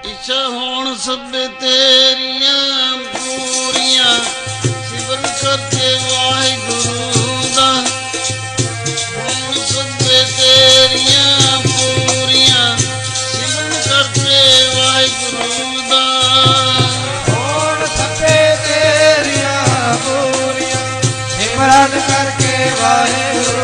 ਇੱਛਾ ਹੋਣ ਸਭੇ ਤੇਰੀਆਂ ਪੂਰੀਆਂ, ਸਿਮਰਨ ਕਰਕੇ ਵਾਹਿਗੁਰੂ ਦਾ। ਹੋਣ ਸਭੇ ਤੇਰੀਆਂ ਪੂਰੀਆਂ, ਸਿਮਰਨ ਕਰਕੇ ਵਾਹਿਗੁਰੂ ਦਾ। ਹੋਣ ਸਭੇ ਤੇਰੀਆਂ ਪੂਰੀਆਂ, ਸਿਮਰਨ ਕਰਕੇ ਵਾਹਿਗੁਰੂ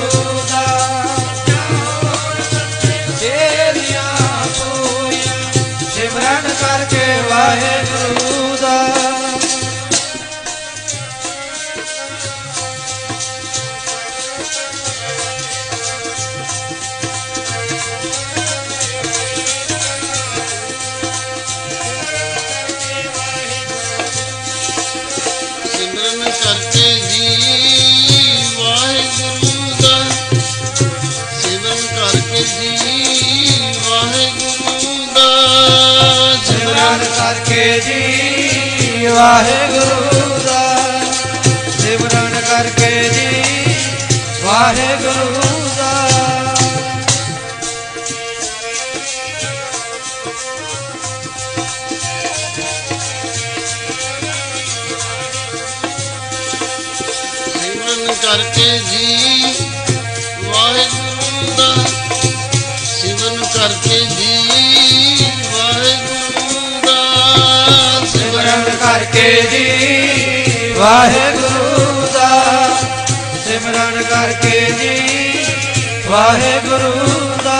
ਕਰਕੇ ਜੀ ਵਾਹਿਗੁਰੂ ਦਾ। ਸਿਮਰਨ ਕਰਕੇ ਜੀ ਵਾਹਿਗੁਰੂ ਦਾ। ਕਰਕੇ ਜੀ ਵਾਹਿਗੁਰੂ ਦਾ ਸਿਮਰਨ ਕਰਕੇ ਜੀ ਵਾਹਿਗੁਰੂ ਦਾ ਸਿਮਰਨ ਕਰਕੇ ਜੀ ਵਾਹਿਗੁਰੂ ਦਾ ਸਿਮਰਨ ਕਰਕੇ ਜੀ ਵਾਹਿਗੁਰੂ ਦਾ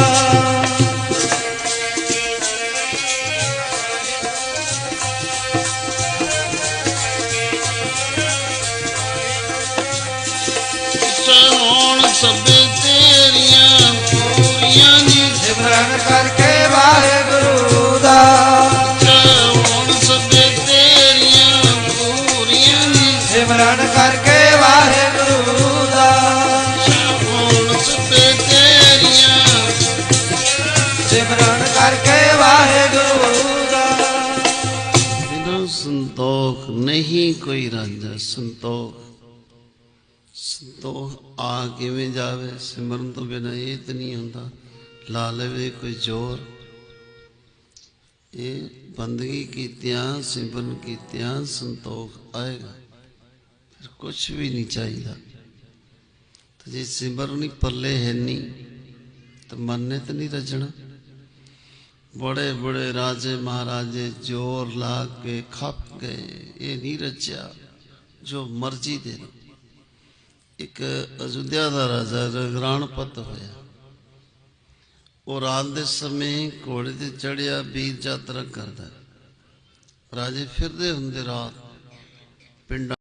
ਸਿਮਰਨ ਕਰਕੇ ਵਾਹਿਗੁਰੂ ਦਾ। ਤੇਰੀਆਂ। ਸਿਮਰਨ ਕਰਕੇ ਵਾਹਿਗੁਰੂ ਦਾ। ਬਿਨਾਂ ਸੰਤੋਖ ਨਹੀਂ ਕੋਈ ਰਾਂਝਾ ਸੰਤੋਖ। ਸੰਤੋਖ ਆ ਕਿਵੇਂ ਜਾਵੇ? ਸਿਮਰਨ ਤੋਂ ਬਿਨਾਂ ਇਹ ਤਾਂ ਨਹੀਂ ਹੁੰਦਾ। ਲਾ ਲਵੇ ਕੋਈ ਜ਼ੋਰ। ਇਹ ਬੰਦਗੀ ਕੀਤਿਆਂ ਸਿਮਰਨ ਕੀਤਿਆਂ ਸੰਤੋਖ ਆਏਗਾ। ਫਿਰ ਕੁਝ ਵੀ ਨਹੀਂ ਚਾਹੀਦਾ। ਤੇ ਜੇ ਸਿਮਰਨ ਪੱਲੇ ਹੈ ਨਹੀਂ, ਤਾਂ ਮਨ ਤਾਂ ਨਹੀਂ ਰਜਣਾ। ਬੜੇ ਬੜੇ ਰਾਜੇ ਮਹਾਰਾਜੇ ਜ਼ੋਰ ਲਾ ਕੇ ਖੱਪ ਗਏ। ਇਹ ਨਹੀਂ ਰਚਿਆ ਜੋ ਮਰਜ਼ੀ ਦੇ ਲਓ। ਇੱਕ ਅਯੁੱਧਿਆ ਦਾ ਰਾਜਾ ਰਗਰਾਣਪਤ ਹੋਇਆ। ਉਹ ਰਾਤ ਦੇ ਸਮੇਂ ਘੋੜੇ ਤੇ ਚੜਿਆ ਵੀਰ ਯਾਤਰਾ ਕਰਦਾ। ਰਾਜੇ ਫਿਰਦੇ ਹੁੰਦੇ ਰਾਤ। ਪਿੰਡਾਂ